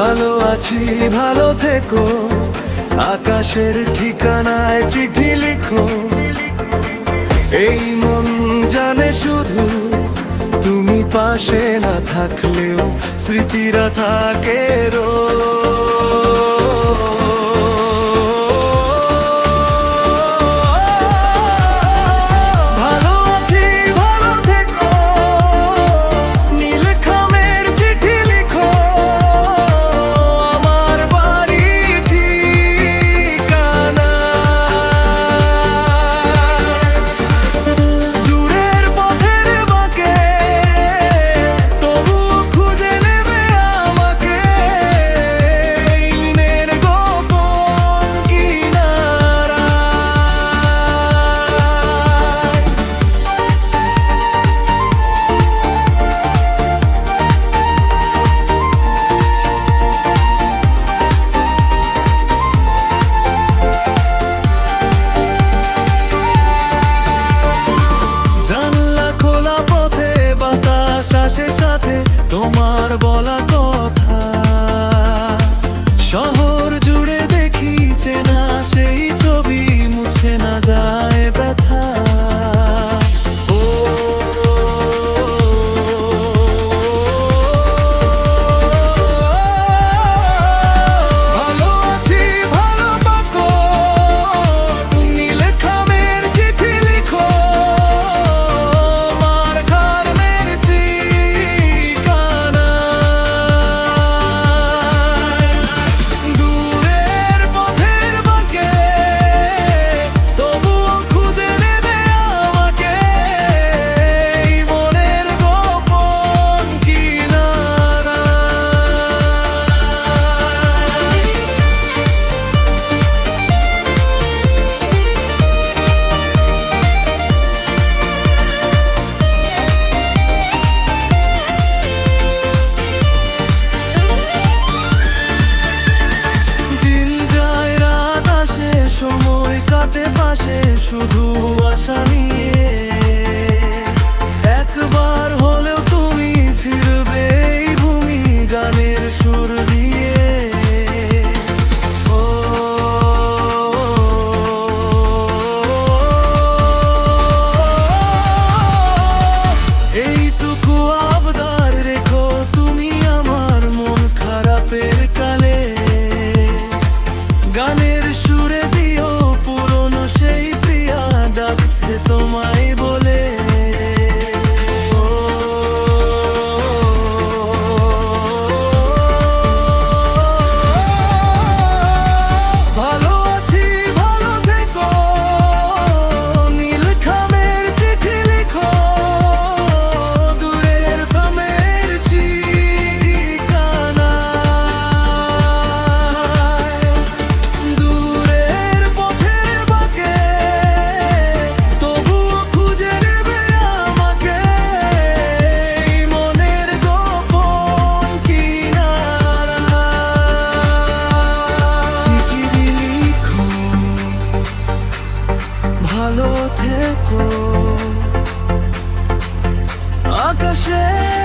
ভালো আছি, ভালো থেকো। আকাশের ঠিকানায় চিঠি লিখো। এই মন জানে শুধু তুমি পাশে না থাকলেও স্মৃতিরা থাকে রোজ। সাথে তোমার বলা কাটে পাশে শুধু আশা নিয়ে একবার তোমায় 谁